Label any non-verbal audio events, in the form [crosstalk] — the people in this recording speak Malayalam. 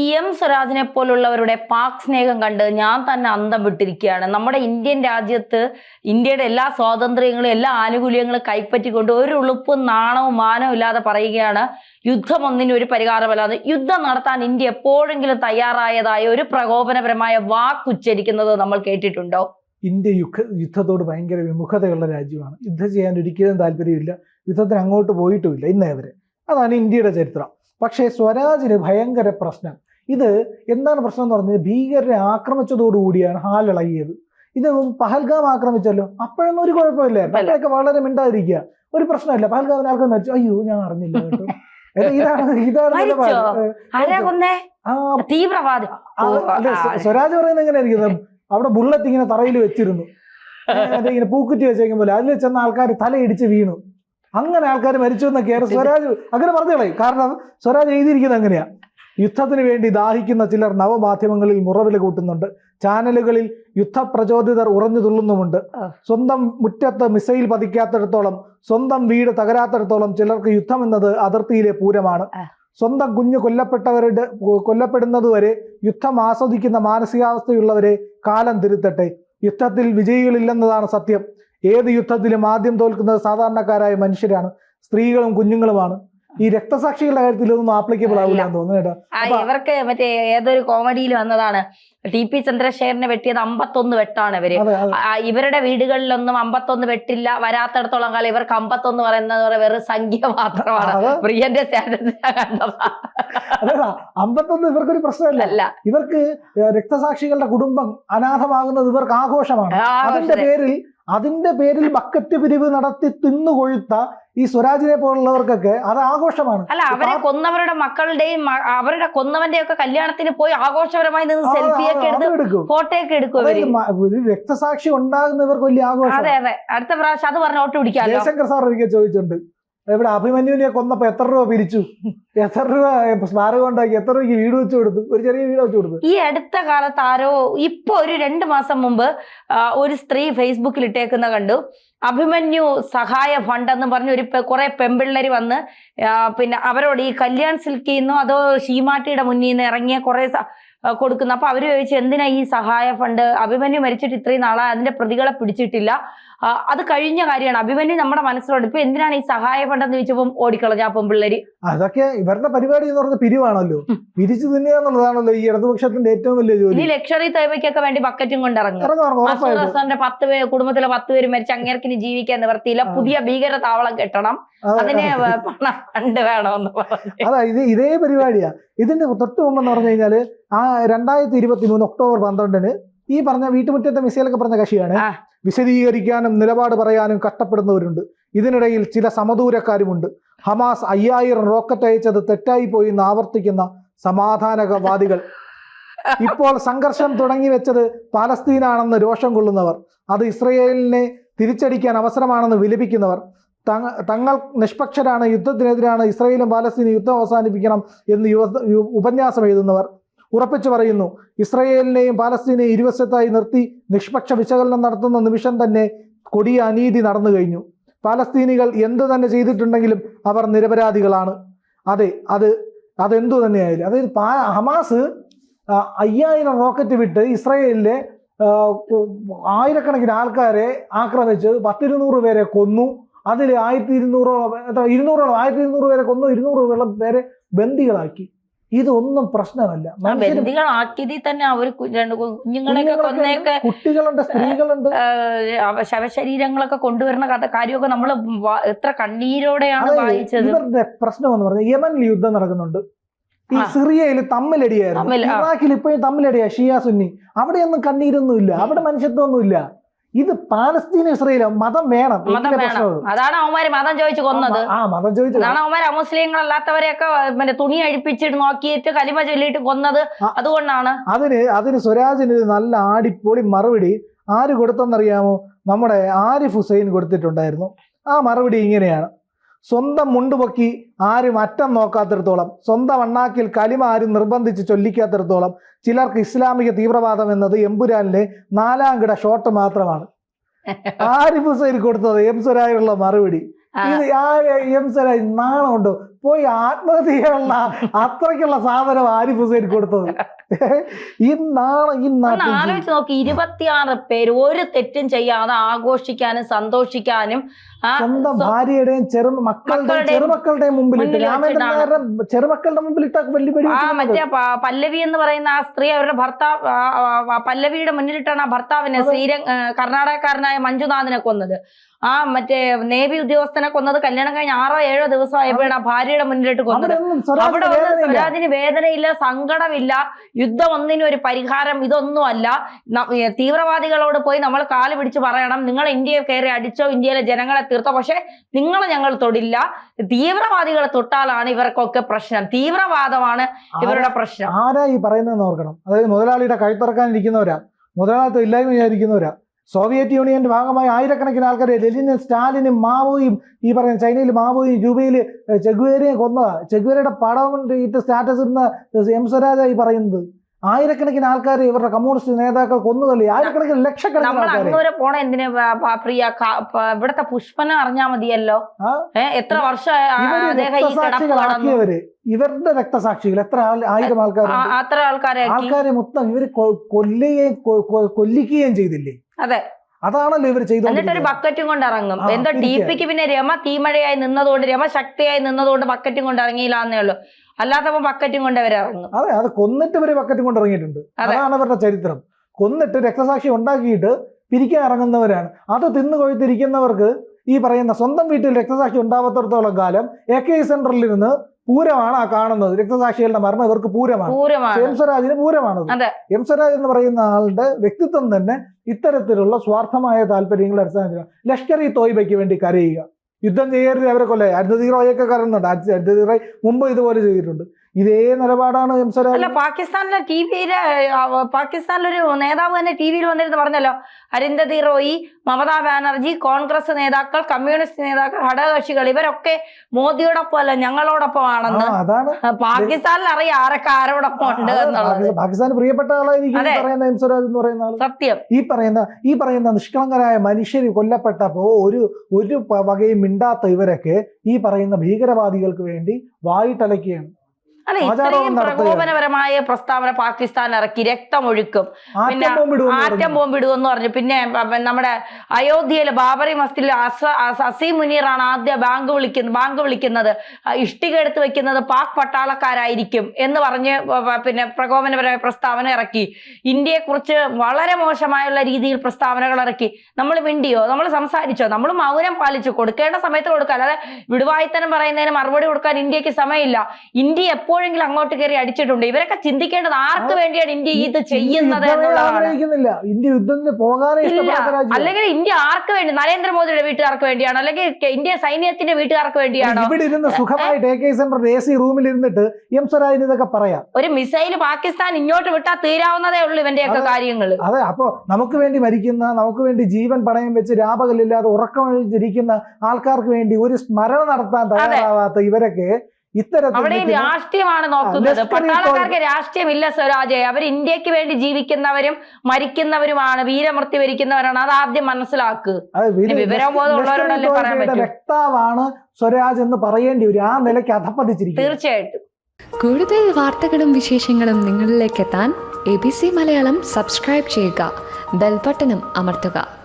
ഈ എം സ്വരാജിനെ പോലുള്ളവരുടെ പാക് സ്നേഹം കണ്ട് ഞാൻ തന്നെ അന്തം വിട്ടിരിക്കുകയാണ്. നമ്മുടെ ഇന്ത്യൻ രാജ്യത്ത് ഇന്ത്യയുടെ എല്ലാ സ്വാതന്ത്ര്യങ്ങളും എല്ലാ ആനുകൂല്യങ്ങളും കൈപ്പറ്റിക്കൊണ്ട് ഒരു ഉളുപ്പും നാണവും മാനവും ഇല്ലാതെ പറയുകയാണ്. യുദ്ധം ഒരു പരിഹാരമല്ലാതെ യുദ്ധം നടത്താൻ ഇന്ത്യ എപ്പോഴെങ്കിലും തയ്യാറായതായ ഒരു പ്രകോപനപരമായ വാക്കുച്ചരിക്കുന്നത് നമ്മൾ കേട്ടിട്ടുണ്ടോ? ഇന്ത്യ യുദ്ധ യുദ്ധത്തോട് ഭയങ്കര വിമുഖതയുള്ള രാജ്യമാണ്. യുദ്ധം ചെയ്യാൻ ഒരിക്കലും താല്പര്യമില്ല. യുദ്ധത്തിന് അങ്ങോട്ട് പോയിട്ടുമില്ല ഇന്നേവരെ അതാണ് ഇന്ത്യയുടെ ചരിത്രം. പക്ഷേ സ്വരാജിന് ഭയങ്കര പ്രശ്നം. ഇത് എന്താണ് പ്രശ്നം എന്ന് പറഞ്ഞത് ഭീകരരെ ആക്രമിച്ചതോടുകൂടിയാണ് ഹാലിളകിയത് ഇത് പഹൽഗാം ആക്രമിച്ചല്ലോ. അപ്പോഴൊന്നും ഒരു കുഴപ്പമില്ലായിരുന്നു കുഴപ്പമില്ല. അപ്പോഴൊക്കെ വളരെ മിണ്ടാതിരിക്കുക. ഒരു പ്രശ്നമില്ല. പഹൽഗാമിന് ആൾക്കാർ മരിച്ചു. അയ്യോ ഞാൻ അറിഞ്ഞില്ല കേട്ടോ. ഇതാണ് ഇതാണ് തീവ്രവാദി. സ്വരാജ് പറയുന്നത് എങ്ങനെയായിരിക്കും? അവിടെ ബുള്ളറ്റ് ഇങ്ങനെ തറയിൽ വെച്ചിരുന്നു. [laughs] ഇങ്ങനെ പൂക്കുറ്റി വെച്ചേക്കും പോലെ അതിൽ ചെന്ന ആൾക്കാർ തലയിടിച്ച് വീണു. അങ്ങനെ ആൾക്കാർ മരിച്ചു എന്നൊക്കെയാണ് സ്വരാജ് അങ്ങനെ പറഞ്ഞു കളയും കാരണം സ്വരാജ് എഴുതിയിരിക്കുന്നത് അങ്ങനെയാ. യുദ്ധത്തിന് വേണ്ടി ദാഹിക്കുന്ന ചിലർ നവമാധ്യമങ്ങളിൽ മുറവില കൂട്ടുന്നുണ്ട്. ചാനലുകളിൽ യുദ്ധപ്രചോദിതർ ഉറഞ്ഞു തുള്ളുന്നുമുണ്ട്. സ്വന്തം മുറ്റത്ത് മിസൈൽ പതിക്കാത്തിടത്തോളം സ്വന്തം വീട് തകരാത്തിടത്തോളം ചിലർക്ക് യുദ്ധം എന്നത് അതിർത്തിയിലെ പൂരമാണ്. സ്വന്തം കുഞ്ഞു കൊല്ലപ്പെട്ടവരുടെ കൊല്ലപ്പെടുന്നതുവരെ യുദ്ധം ആസ്വദിക്കുന്ന മാനസികാവസ്ഥയുള്ളവരെ കാലം തിരുത്തട്ടെ. യുദ്ധത്തിൽ വിജയികളില്ലെന്നതാണ് സത്യം. ഏത് യുദ്ധത്തിലും ആദ്യം തോൽക്കുന്നത് സാധാരണക്കാരായ മനുഷ്യരാണ്. സ്ത്രീകളും കുഞ്ഞുങ്ങളുമാണ്. ഈ രക്തസാക്ഷികളുടെ കാര്യത്തിൽ ഒന്നും ആപ്ലിക്കബിൾ ആവില്ല എന്ന് തോന്നുന്നു ഇവർക്ക് മറ്റേ ഏതൊരു കോമഡിയിൽ വന്നതാണ്. ടി പി ചന്ദ്രശേഖരനെ വെട്ടിയത് അമ്പത്തൊന്ന് വെട്ടാണ് ഇവർ. ഇവരുടെ വീടുകളിലൊന്നും അമ്പത്തൊന്ന് വെട്ടില്ല. വരാത്തടത്തോളം കാലം ഇവർക്ക് അമ്പത്തൊന്ന് പറയുന്നത് വെറും സംഖ്യ മാത്രമാണ്. പ്രിയന്റെ സ്റ്റാറ്റസ് ഇവർക്ക് ഒരു അമ്പത്തൊന്ന് ഇവർക്കൊരു പ്രശ്നമല്ല. ഇവർക്ക് രക്തസാക്ഷികളുടെ കുടുംബം അനാഥമാകുന്നത് ഇവർക്ക് ആഘോഷമാണ്. അതിന്റെ പേരിൽ അതിന്റെ പേരിൽ ബക്കറ്റ് പിരിവ് നടത്തി തിന്നുകൊഴുത്ത ഈ സ്വരാജിനെ പോലുള്ളവർക്കൊക്കെ അത് ആഘോഷമാണ്. അല്ല അവരെ കൊന്നവരുടെ മക്കളുടെയും അവരുടെ കൊന്നവന്റെ ഒക്കെ കല്യാണത്തിന് പോയി ആഘോഷപരമായി നിന്ന് സെൽഫിയൊക്കെ എടുത്ത് എടുക്കും. ഫോട്ടോ ഒക്കെ എടുക്കും ഒരു രക്തസാക്ഷി ഉണ്ടാകുന്നവർക്ക് വലിയ ആഘോഷം. അതെ അതെ. അടുത്ത പ്രാവശ്യം അത് പറഞ്ഞ ഓട്ട് പിടിക്കാം ജയശങ്കർ സാർ ഒരിക്കൽ ചോദിച്ചിട്ടുണ്ട് ഇവിടെ അഭിമന്യുവിനെ കൊന്നപ്പോ എത്ര രൂപ പിരിച്ചു? എത്ര രൂപ സ്മാരകം ഉണ്ടാക്കി? എത്ര രൂപയ്ക്ക് വീട് വെച്ചു കൊടുത്തു? ഒരു ചെറിയ വീട് വെച്ചു കൊടുത്തു. ഈ അടുത്ത കാലത്ത് ആരോ ഇപ്പൊ ഒരു രണ്ട് മാസം മുമ്പ് ഒരു സ്ത്രീ ഫേസ്ബുക്കിൽ ഇട്ടേക്കുന്ന കണ്ടു. അഭിമന്യു സഹായ ഫണ്ട് എന്ന് പറഞ്ഞ ഒരു കുറെ പെമ്പിള്ളര് വന്ന് പിന്നെ അവരോട് ഈ കല്യാൺ സിൽക്കിൽ നിന്നോ അതോ ഷീമാട്ടിയുടെ മുന്നിൽ നിന്ന് ഇറങ്ങിയ കുറെ കൊടുക്കുന്നു. അപ്പൊ അവർ ചോദിച്ചു എന്തിനാ ഈ സഹായ ഫണ്ട്? അഭിമന്യു മരിച്ചിട്ട് ഇത്രയും നാളെ അതിന്റെ പ്രതികളെ പിടിച്ചിട്ടില്ല. അത് കഴിഞ്ഞ കാര്യമാണ്. അഭിമന്യു നമ്മുടെ മനസ്സിലോട് ഇപ്പൊ എന്തിനാണ് ഈ സഹായ ഫണ്ട് എന്ന് ചോദിച്ചപ്പം ഓടിക്കളഞ്ഞ ആ പെമ്പിള്ളേര്. അതൊക്കെ ഇവരുടെ പരിപാടി എന്ന് പറഞ്ഞ പിരിവാണല്ലോ. പിരിച്ചു എന്നുള്ളതാണല്ലോ ഈ ഇടതുപക്ഷത്തിന്റെ ഏറ്റവും വലിയ ജോലി. ഈ ലക്ഷറി തേവയ്ക്കൊക്കെ വേണ്ടി ബക്കറ്റും കൊണ്ട് ഇറങ്ങും. പത്ത് പേര് കുടുംബത്തിലെ പത്ത് പേര് മരിച്ച അങ്ങേർക്കിന് ജീവിക്കാൻ നിവർത്തിയില്ല. പുതിയ ഭീകര താവളം കെട്ടണം. അതിനെ പണം ഫണ്ട് വേണമെന്ന് അതാ ഇത് ഇതേ പരിപാടിയാ. ഇതിന്റെ തൊട്ട് മുമ്പെന്ന് പറഞ്ഞു കഴിഞ്ഞാൽ ആ രണ്ടായിരത്തി ഇരുപത്തി മൂന്ന് ഒക്ടോബർ പന്ത്രണ്ടിന് ഈ പറഞ്ഞ വീട്ടുമുറ്റത്തെ മിസൈലൊക്കെ പറഞ്ഞ കക്ഷിയാണ്. വിശദീകരിക്കാനും നിലപാട് പറയാനും കഷ്ടപ്പെടുന്നവരുണ്ട്. ഇതിനിടയിൽ ചില സമദൂരക്കാരുമുണ്ട്. ഹമാസ് അയ്യായിരം റോക്കറ്റ് അയച്ചത് തെറ്റായി പോയി എന്ന് ആവർത്തിക്കുന്ന സമാധാനവാദികൾ ഇപ്പോൾ സംഘർഷം തുടങ്ങി വെച്ചത് പാലസ്തീനാണെന്ന് രോഷം കൊള്ളുന്നവർ. അത് ഇസ്രയേലിനെ തിരിച്ചടിക്കാൻ അവസരമാണെന്ന് വിലപിക്കുന്നവർ. തങ്ങ- തങ്ങൾ നിഷ്പക്ഷരാണ് യുദ്ധത്തിനെതിരാണ് ഇസ്രയേലും പാലസ്തീനും യുദ്ധം അവസാനിപ്പിക്കണം എന്ന് യുവ- ഉപന്യാസം എഴുതുന്നവർ. ഉറപ്പിച്ചു പറയുന്നു. ഇസ്രയേലിനെയും പാലസ്തീനെയും ഇരുവശത്തായി നിർത്തി നിഷ്പക്ഷ വിശകലനം നടത്തുന്ന നിമിഷം തന്നെ കൊടിയ അനീതി നടന്നു കഴിഞ്ഞു. പാലസ്തീനികൾ എന്തു തന്നെ ചെയ്തിട്ടുണ്ടെങ്കിലും അവർ നിരപരാധികളാണ്. അതെ അത് അതെന്തു തന്നെയായാലും അതായത് പാ- ഹമാസ് അയ്യായിരം റോക്കറ്റ് വിട്ട് ഇസ്രയേലിലെ ആയിരക്കണക്കിന് ആൾക്കാരെ ആക്രമിച്ച് പത്തിരുന്നൂറ് പേരെ കൊന്നു. അതിൽ ആയിരത്തി ഇരുന്നൂറോളം ഇരുന്നൂറോളം ആയിരത്തി ഇരുന്നൂറ് പേരെ കൊന്നു ഇരുന്നൂറ് പേരെ ബന്ദികളാക്കി. ഇതൊന്നും പ്രശ്നമല്ല. ബന്ദികളാക്കിയതിൽ തന്നെ അവർ രണ്ട് കുഞ്ഞുങ്ങളെയൊക്കെ കുട്ടികളുണ്ട് സ്ത്രീകളുണ്ട്. ശവശരീരങ്ങളൊക്കെ കൊണ്ടുവരുന്ന കഥ കാര്യമൊക്കെ നമ്മൾ എത്ര കണ്ണീരോടെയാണ് വായിച്ചത്. ഇവരുടെ പ്രശ്നം എന്ന് പറഞ്ഞാൽ യമനിൽ യുദ്ധം നടക്കുന്നുണ്ട്. ഈ സിറിയയിൽ തമ്മിലടിയായിരുന്നു. ഇറാഖിൽ ഇപ്പോഴും തമ്മിലടിയാ ഷിയ സുന്നി. അവിടെയൊന്നും കണ്ണീരൊന്നുമില്ല അവിടെ മനുഷ്യത്വമൊന്നും ഇല്ല ഇത് പാലസ്തീൻ ഇസ്രയേൽ മതം വേണം. മതം വേണം. അതാണ് അവന്മാര് മതം ചോദിച്ചു കൊന്നത്. ആ മതം ചോദിച്ചത് അതാണ് അവന്മാര് അമുസ്ലിങ്ങളല്ലാത്തവരെയൊക്കെ അല്ലാത്തവരെയൊക്കെ തുണി അഴിപ്പിച്ചിട്ട് നോക്കിയിട്ട് കലിമ ചൊല്ലിയിട്ട് കൊന്നത്. അതുകൊണ്ടാണ്. അതിന് അതിന് സ്വരാജിന് ഒരു നല്ല ആടിപ്പൊളി മറുപടി ആര് കൊടുത്തെന്നറിയാമോ? നമ്മുടെ ആരിഫ് ഹുസൈൻ കൊടുത്തിട്ടുണ്ടായിരുന്നു. ആ മറുപടി ഇങ്ങനെയാണ്. സ്വന്തം മുണ്ടുപൊക്കി ആരും അറ്റം നോക്കാത്തിടത്തോളം സ്വന്തം അണ്ണാക്കിൽ കലിമ ആരും നിർബന്ധിച്ച് ചൊല്ലിക്കാത്തിടത്തോളം ചിലർക്ക് ഇസ്ലാമിക തീവ്രവാദം എന്നത് എമ്പുരാനിലെ നാലാം കിട ഷോട്ട് മാത്രമാണ്. [laughs] ആരിഫ് ഹുസൈൻ കൊടുത്തത് എം സ്വരായുള്ള മറുപടി. ഇത് എം സ്വരാജ് നാണമുണ്ടോ? പോയി ആത്മഹത്യ ചെയ്യാനുള്ള അത്രയ്ക്കുള്ള സാധനം ആരിഫ് ഹുസൈൻ കൊടുത്തത്? ഈ ഒന്ന് നാട്ടിൽ ആലോചിച്ച് നോക്കി ഇരുപത്തിയാറ് പേര് ഒരു തെറ്റും ചെയ്യാതെ ആഘോഷിക്കാനും സന്തോഷിക്കാനും സ്വന്തം സ്വ- ഭാര്യയുടെയും ചെറു മക്കളുടെയും മക്കളുടെയും ചെറുമക്കളുടെയും മുമ്പിലിട്ട്. നായരുടെ ചെറുമക്കളുടെ മുമ്പിലിട്ട വലിയ വെടി ആ മറ്റേ പല്ലവി എന്ന് പറയുന്ന ആ സ്ത്രീ അവരുടെ ഭർത്താവ് പല്ലവിയുടെ മുന്നിലിട്ടാണ് ആ ഭർത്താവിനെ ശ്രീര കർണാടകക്കാരനായ മഞ്ജുനാഥിനെ കൊന്നത്. ആ മറ്റേ നേവി ഉദ്യോഗസ്ഥനെ കൊന്നത് കല്യാണം കഴിഞ്ഞ ആറോ ഏഴോ ദിവസമായപ്പോഴാണ് ആ ഭാര്യയുടെ മുന്നിലിട്ട് കൊന്നത്. അവിടെ ഒന്നും സ്വരാജിന് വേദനയില്ല. സങ്കടമില്ല യുദ്ധം ഒന്നിനും ഒരു പരിഹാരം ഇതൊന്നും അല്ല തീവ്രവാദികളോട് പോയി നമ്മൾ കാൽ പിടിച്ച് പറയണം നിങ്ങൾ ഇന്ത്യയെ കയറി അടിച്ചോ ഇന്ത്യയിലെ ജനങ്ങളെ തീർത്തോ. പക്ഷെ നിങ്ങളെ ഞങ്ങൾ തൊടില്ല. തീവ്രവാദികളെ തൊട്ടാലാണ് ഇവർക്കൊക്കെ പ്രശ്നം. തീവ്രവാദമാണ് ഇവരുടെ പ്രശ്നം. ആരാ ഈ പറയുന്നതെന്ന് ഓർക്കണം. അതായത് മുതലാളിയുടെ കഴുത്തിറക്കാൻ ഇരിക്കുന്നവരാ മുതലാളിത്തം ഇല്ലായ്മ വിചാരിക്കുന്നവരാ സോവിയറ്റ് യൂണിയന്റെ ഭാഗമായി ആയിരക്കണക്കിന് ആൾക്കാരെ ലെനിനും സ്റ്റാലിനും മാവോയും ഈ പറയുന്ന ചൈനയിൽ മാവോയും ജൂബയിൽ ചെഗുവേരയും കൊന്നതാണ് ചെഗുവേരയുടെ പടം ഇട്ട് സ്റ്റാറ്റസ് ഇടുന്ന എം സ്വരാജ ഈ പറയുന്നത്. ആയിരക്കണക്കിന് ആൾക്കാർ ഇവരുടെ കമ്മ്യൂണിസ്റ്റ് നേതാക്കൾ കൊന്നുതള്ളി ആയിരക്കണക്കിന് ലക്ഷക്കണക്കിന് പോണ എന്തിനാ പ്രിയ ഇവിടത്തെ പുഷ്പനെ അറിഞ്ഞാ മതിയല്ലോ? എത്ര വർഷം ഇവരുടെ രക്തസാക്ഷികൾ എത്ര ആയിരം ആൾക്കാർ അത്ര ആൾക്കാരെ ആൾക്കാരെ മൊത്തം ഇവർ കൊല്ലുകയും കൊല്ലിക്കുകയും ചെയ്തില്ലേ? അതെ. അതാണല്ലോ ഇവർ എന്നിട്ട് ഒരു ബക്കറ്റും കൊണ്ട് ഇറങ്ങും. എന്തോ ടിപിക്ക് പിന്നെ രമ തീമഴയായി നിന്നതുകൊണ്ട് രമ ശക്തിയായി നിന്നതുകൊണ്ട് ബക്കറ്റും കൊണ്ട് ഇറങ്ങിയില്ലാന്നേ ഉള്ളൂ. അല്ലാത്തപ്പോ ബക്കറ്റും കൊണ്ട് അവർ ഇറങ്ങും. അതെ അത് കൊന്നിട്ട് ഇവർ ബക്കറ്റും കൊണ്ട് ഇറങ്ങിയിട്ടുണ്ട്. അതാണ് അവരുടെ ചരിത്രം. കൊന്നിട്ട് രക്തസാക്ഷി ഉണ്ടാക്കിയിട്ട് പിരിക്കാൻ ഇറങ്ങുന്നവരാണ്. അത് തിന്നു കൊഴുത്തിരിക്കുന്നവർക്ക് ഈ പറയുന്ന സ്വന്തം വീട്ടിൽ രക്തസാക്ഷി ഉണ്ടാവാത്തടത്തോളം കാലം എ കെ സെന്ററിൽ ഇരുന്ന് പൂരമാണ് ആ കാണുന്നത്. രക്തസാക്ഷികളുടെ മരണം ഇവർക്ക് പൂരമാണ്. എം സ്വരാജിന് പൂരമാണത്. എം സ്വരാജ് എന്ന് പറയുന്ന ആളുടെ വ്യക്തിത്വം തന്നെ ഇത്തരത്തിലുള്ള സ്വാർത്ഥമായ താല്പര്യങ്ങൾ അടിസ്ഥാനത്തിലാണ് ലഷ്കർ ഇ തോയ്ബയ്ക്ക് വേണ്ടി കരയുക. യുദ്ധം ചെയ്യരുത് അവരെ കൊല്ലേ അരുന്ധതി റോയൊക്കെ അരുദ്ധീറോയ് അരുന്ധ- അരുന്ധതി റോയ് മുമ്പ് ഇതുപോലെ ചെയ്തിട്ടുണ്ട്. ഇതേ നിലപാടാണ് അല്ല പാകിസ്ഥാനിലെ ടി വിയിലെ പാകിസ്ഥാനിലൊരു നേതാവ് തന്നെ ടി വിയിൽ വന്നിരുന്നു പറഞ്ഞല്ലോ. അരുന്ധതി റോയി മമതാ ബാനർജി കോൺഗ്രസ് നേതാക്കൾ കമ്മ്യൂണിസ്റ്റ് നേതാക്കൾ ഘടകകക്ഷികൾ ഇവരൊക്കെ മോദിയോടൊപ്പം അല്ല ഞങ്ങളോടൊപ്പമാണെന്ന് അതാണ്. പാകിസ്ഥാനിൽ അറിയാം ആരൊക്കെ ആരോടൊപ്പം ഉണ്ട് എന്നുള്ളത്. പാകിസ്ഥാൻ- പാകിസ്ഥാന് പ്രിയപ്പെട്ട ആളായിരിക്കും സത്യം. ഈ പറയുന്ന ഈ പറയുന്ന നിഷ്കളങ്കരായ മനുഷ്യർ കൊല്ലപ്പെട്ടപ്പോ ഒരു ഒരു വകയും മിണ്ടാത്ത ഇവരൊക്കെ ഈ പറയുന്ന ഭീകരവാദികൾക്ക് വേണ്ടി വായിട്ടലക്കുകയാണ്. അല്ല ഇത്രയും പ്രകോപനപരമായ പ്രസ്താവന പാകിസ്ഥാൻ ഇറക്കി രക്തമൊഴുക്കും. പിന്നെ ആറ്റം ബോംബിടുമെന്ന് ആറ്റം പറഞ്ഞു. പിന്നെ നമ്മുടെ അയോധ്യയിലെ ബാബറി മസ്ജിദിൽ അസീം മുനീറാണ് ആദ്യ ബാങ്ക് വിളിക്കുന്നത് ബാങ്ക് വിളിക്കുന്നത്. ഇഷ്ടിക എടുത്ത് വെക്കുന്നത് പാക് പട്ടാളക്കാരായിരിക്കും എന്ന് പറഞ്ഞ് പിന്നെ പ്രകോപനപരമായ പ്രസ്താവന ഇറക്കി. ഇന്ത്യയെ ഇന്ത്യയെക്കുറിച്ച് വളരെ മോശമായുള്ള രീതിയിൽ പ്രസ്താവനകൾ ഇറക്കി. നമ്മൾ മിണ്ടിയോ? നമ്മൾ സംസാരിച്ചോ? നമ്മൾ മൗനം പാലിച്ചു. കൊടുക്കേണ്ട സമയത്ത് കൊടുക്കുക അല്ലാതെ വിടുവായിത്തനം പറയുന്നതിന് മറുപടി കൊടുക്കാൻ ഇന്ത്യയ്ക്ക് സമയമില്ല. ഇന്ത്യ എപ്പോഴെങ്കിലും അങ്ങോട്ട് കയറി അടിച്ചിട്ടുണ്ട്. ഇവരൊക്കെ ചിന്തിക്കേണ്ടത് ആർക്ക് വേണ്ടിയാണ് ഇന്ത്യ ഇത് ചെയ്യുന്നത് അല്ലെങ്കിൽ ഇന്ത്യ ആർക്ക് വേണ്ടി നരേന്ദ്രമോദിയുടെ വീട്ടുകാർക്ക് വേണ്ടിയാണോ അല്ലെങ്കിൽ ഇന്ത്യ സൈന്യത്തിന്റെ വീട്ടുകാർക്ക് വേണ്ടിയാണോ? ഇവിടെ ഇരുന്ന് സുഖമായിട്ട് A K centre A C റൂമിൽ ഇരുന്നിട്ട് എം സ്വരാജിന് ഇതൊക്കെ പറയാം. ഒരു മിസൈൽ പാകിസ്ഥാൻ ഇങ്ങോട്ട് വിട്ടാൽ തീരാവുന്നതേ ഉള്ളൂ ഇവന്റെയൊക്കെ. കാര്യങ്ങൾ അതെ അപ്പോ നമുക്ക് വേണ്ടി മരിക്കുന്ന നമുക്ക് വേണ്ടി ജീവൻ പണയം വെച്ച് രാപകലില്ലാതെ ഉറക്കമഴിച്ചിരിക്കുന്ന ആൾക്കാർക്ക് വേണ്ടി ഒരു സ്മരണ നടത്താൻ തയ്യാറാവാത്ത ഇവരൊക്കെ അവിടെ രാഷ്ട്രീയമാണ് നോക്കുന്നത്. പട്ടാളക്കാർക്ക് രാഷ്ട്രീയമില്ല സ്വരാജ്. അവർ ഇന്ത്യയ്ക്ക് വേണ്ടി ജീവിക്കുന്നവരും മരിക്കുന്നവരുമാണ് വീരമൃത്യു വരിക്കുന്നവരാണ്. അത് ആദ്യം മനസ്സിലാക്കുക വിവരം വീര- ഇനി വിവരബോധം ലഷ്കർ ഇ ഉള്ളവരോടല്ലേ പറയാൻ പറ്റൂ. സ്വരാജ് എന്ന് പറയേണ്ടി വരും. ആ നിലയ്ക്ക് അധപ്പതിച്ചിരിക്കും തീർച്ചയായിട്ടും. കൂടുതൽ വാർത്തകളും വിശേഷങ്ങളും നിങ്ങളിലേക്ക് എത്താൻ A B C Malayalam subscribe ചെയ്യുക. ബെൽബട്ടനും അമർത്തുക.